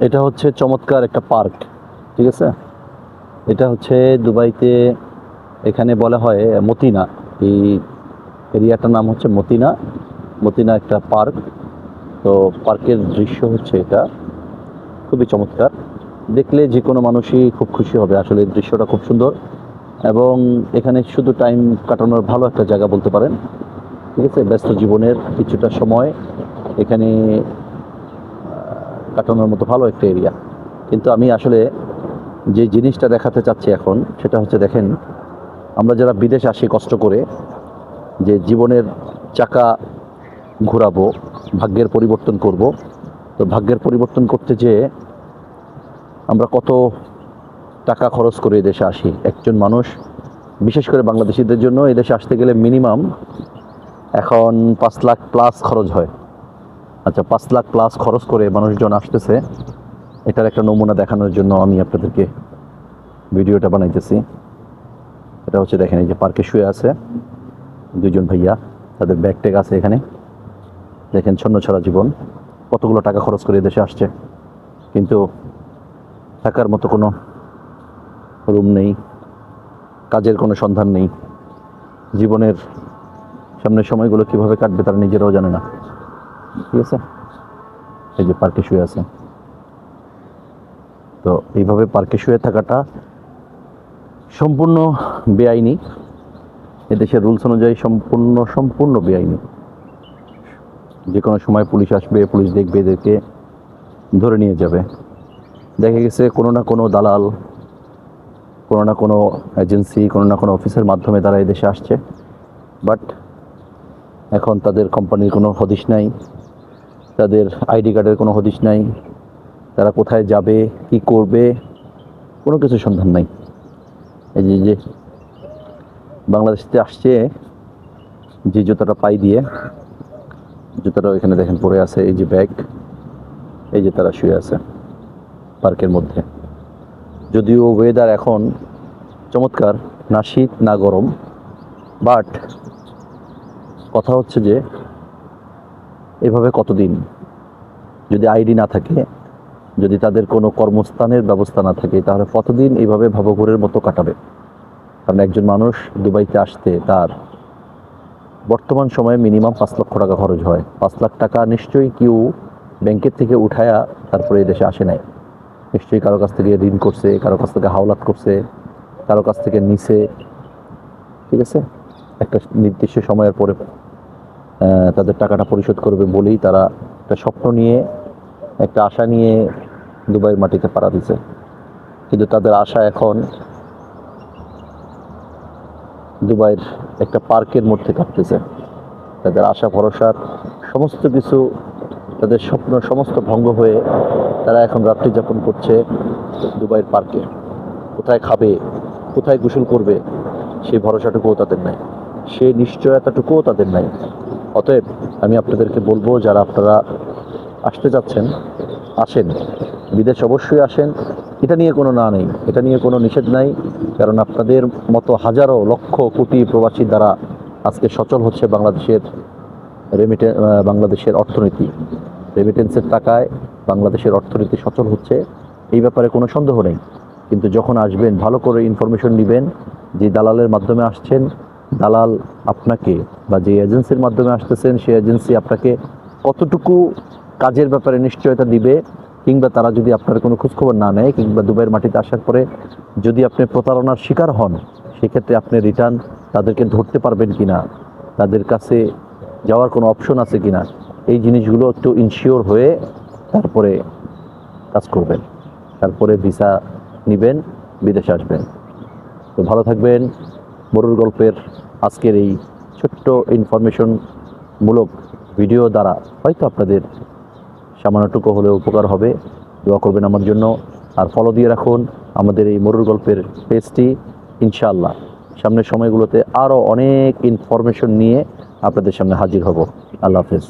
এটা হচ্ছে চমৎকার একটা পার্ক, ঠিক আছে? এটা হচ্ছে দুবাইতে এখানে বলা হয় মতিনা। এই এরিয়াটার নাম হচ্ছে মতিনা। মতিনা একটা পার্ক। তো পার্কের দৃশ্য হচ্ছে এটা। খুবই চমৎকার। দেখলে যে কোনো মানুষই খুব খুশি হবে। আসলে দৃশ্যটা খুব সুন্দর। এবং এখানে শুধু টাইম কাটানোর ভালো একটা জায়গা বলতে পারেন। ঠিক আছে? ব্যস্ত জীবনের কিছুটা সময় এখানে কাটানোর মতো ভালো একটা এরিয়া কিন্তু আমি আসলে যে জিনিসটা দেখাতে চাচ্ছি এখন, সেটা হচ্ছে দেখেন, আমরা যারা বিদেশ আসি কষ্ট করে, যে জীবনের চাকা ঘোরাবো, ভাগ্যের পরিবর্তন করব, তো ভাগ্যের পরিবর্তন করতে যেয়ে আমরা কত টাকা খরচ করে এদেশে আসি। একজন মানুষ, বিশেষ করে বাংলাদেশিদের জন্য এদেশে আসতে গেলে মিনিমাম এখন পাঁচ লাখ প্লাস খরচ হয়। আচ্ছা পাঁচ লাখ প্লাস খরচ করে মানুষজন আসতেছে। এটার একটা নমুনা দেখানোর জন্য আমি আপনাদেরকে ভিডিওটা বানাইতেছি। এটা হচ্ছে দেখেন, এই যে পার্কে শুয়ে আছে দুজন ভাইয়া। তাদের ব্যাগ ট্যাগ আছে এখানে। দেখেন, ছন্ন ছড়া জীবন। কতগুলো টাকা খরচ করে দেশে আসছে। কিন্তু থাকার মতো কোনো রুম নেই। কাজের কোনো সন্ধান নেই। জীবনের সামনের সময়গুলো কীভাবে কাটবে তারা নিজেরাও জানে না। ঠিক আছে? এই যে পার্কে শুয়ে আছে। তো এইভাবে পার্কে শুয়ে থাকাটা সম্পূর্ণ বেআইনি। এদেশের রুলস অনুযায়ী সম্পূর্ণ সম্পূর্ণ বেআইনি। যে কোনো সময় পুলিশ আসবে, পুলিশ দেখবে, এদেরকে ধরে নিয়ে যাবে। দেখা গেছে কোনো না কোনো দালাল, কোনো না কোনো এজেন্সি, কোনো না কোনো অফিসের মাধ্যমে তারা এদেশে আসছে। বাট এখন তাদের কোম্পানির কোনো হদিশ নাই। তাদের আইডি কার্ডের কোনো হদিশ নাই। তারা কোথায় যাবে, কি করবে, কোনো কিছু সন্ধান নাই। এই যে যে বাংলাদেশতে আসছে যে জুতাটা পাই দিয়ে জুতাটা এখানে দেখেন পড়ে আছে, এই যে ব্যাগ, এই যে তারা শুয়ে আছে পার্কের মধ্যে। যদিও ওয়েদার এখন চমৎকার, না শীত, না গরম বাট কথা হচ্ছে যে, এভাবে কতদিন যদি আইডি না থাকে, যদি তাদের কোনো কর্মস্থানের ব্যবস্থা না থাকে, তাহলে কতদিন এইভাবে ভাবঘুরের মতো কাটাবে? কারণ একজন মানুষ দুবাইতে আসতে তার বর্তমান সময়ে মিনিমাম পাঁচ লক্ষ টাকা খরচ হয়। পাঁচ লাখ টাকা নিশ্চয়ই কেউ ব্যাংকের থেকে উঠায়া তারপরে দেশে আসে নাই। নিশ্চয়ই কারও কাছ থেকে ঋণ করছে, কারও কাছ থেকে হাওলাত করছে, কারও কাছ থেকে নিছে। ঠিক আছে? একটা নির্দিষ্ট সময়ের পরে তাদের টাকাটা পরিশোধ করবে বলেই তারা একটা স্বপ্ন নিয়ে একটা আশা নিয়ে দুবাইয়ের মাটিতে পাড়া দিছে। কিন্তু তাদের আশা এখন দুবাইয়ের একটা পার্কের মধ্যে কাটতেছে তাদের আশা, ভরসার সমস্ত কিছু, তাদের স্বপ্ন সমস্ত ভঙ্গ হয়ে তারা এখন রাত্রি যাপন করছে দুবাইয়ের পার্কে। কোথায় খাবে, কোথায় গোসল করবে, সেই ভরসাটুকুও তাদের নাই। সেই নিশ্চয়তাটুকুও তাদের নাই। অতএব আমি আপনাদেরকে বলব, যারা আপনারা আসতে যাচ্ছেন, আসেন। বিদেশ অবশ্যই আসেন। এটা নিয়ে কোনো না নেই, এটা নিয়ে কোনো নিষেধ নাই, কারণ আপনাদের মতো হাজারো লক্ষ কোটি প্রবাসী দ্বারা আজকে সচল হচ্ছে বাংলাদেশের রেমিটে বাংলাদেশের অর্থনীতি। রেমিটেন্সের টাকায় বাংলাদেশের অর্থনীতি সচল হচ্ছে, এই ব্যাপারে কোনো সন্দেহ নেই। কিন্তু যখন আসবেন, ভালো করে ইনফরমেশন নেবেন, যে দালালের মাধ্যমে আসছেন, দালাল আপনাকে বা যে এজেন্সির মাধ্যমে আসতেছেন, সেই এজেন্সি আপনাকে কতটুকু কাজের ব্যাপারে নিশ্চয়তা দিবে, কিংবা তারা যদি আপনার কোনো খোঁজখবর না নেয়, কিংবা দুবাইয়ের মাটিতে আসার পরে যদি আপনি প্রতারণার শিকার হন, সেক্ষেত্রে আপনি রিটার্ন তাদেরকে ধরতে পারবেন কি না তাদের কাছে যাওয়ার কোনো অপশন আছে কি না এই জিনিসগুলো একটু ইনশিওর হয়ে তারপরে কাজ করবেন। তারপরে ভিসা নেবেন, বিদেশে আসবেন। তো ভালো থাকবেন। মরুর গল্পের আজকের এই ছোট্ট ইনফরমেশনমূলক ভিডিও দ্বারা হয়তো আপনাদের সামান্যটুকু হলেও উপকার হবে। দোয়া করবেন আমার জন্য। আর ফলো দিয়ে রাখুন আমাদের এই মরুর গল্পের পেজটি ইনশাআল্লাহ। সামনের সময়গুলোতে আরও অনেক ইনফরমেশন নিয়ে আপনাদের সামনে হাজির হব। আল্লাহ হাফেজ।